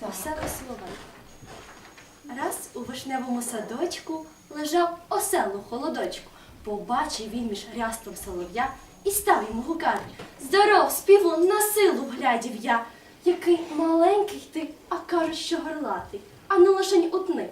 Веселий соловей. Раз у вишневому садочку лежав осел у холодочку. Побачив він між рястом солов'я і став йому гукати. Здоров, співун, на силу глядів я. Який маленький ти, а кажуть, що горлатий. Ану лишень утни.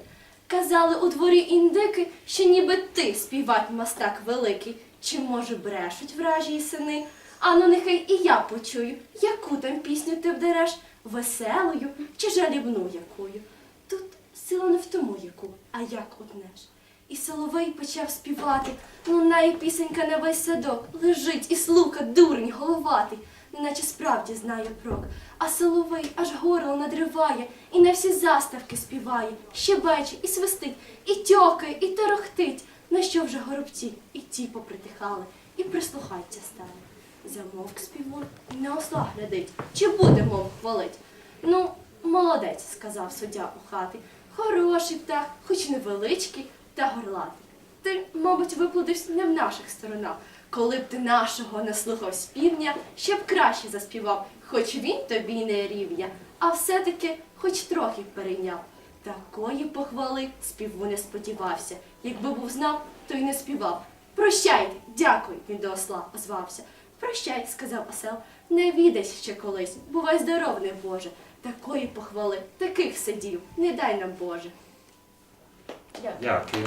Казали у дворі індики, що ніби ти співать мастак великий. Чи може брешуть вражі й сини? Ану, нехай і я почую, яку там пісню ти вдереш, веселою чи жалібну якою. Тут сила не в тому яку, а як однеш. І соловей почав співати, лунає пісенька на весь садок, лежить і слуха дурень головатий, неначе справді знає прок. А соловей аж горло надриває, і на всі заставки співає, щебече і свистить, і тьокає, і торохтить, на що вже горобці і ті попритихали, і прислухаться стали. Замовк співун на осла глядить, чи буде мов хвалить. Ну, молодець, сказав суддя у хати. Хороший птах, хоч невеличкий, та горлатий. Ти, мабуть, виплодився не в наших сторонах. Коли б ти нашого не слухав співня, ще б краще заспівав, хоч він тобі не рівня, а все-таки хоч трохи перейняв. Такої похвали співу не сподівався. Якби був знав, то й не співав. Прощайте, дякую, він до осла озвався. Прощай, сказав осел, не відась ще колись, бувай здоровний, Боже. Такої похвали, таких сидів, не дай нам Боже. Дякую. Дякую.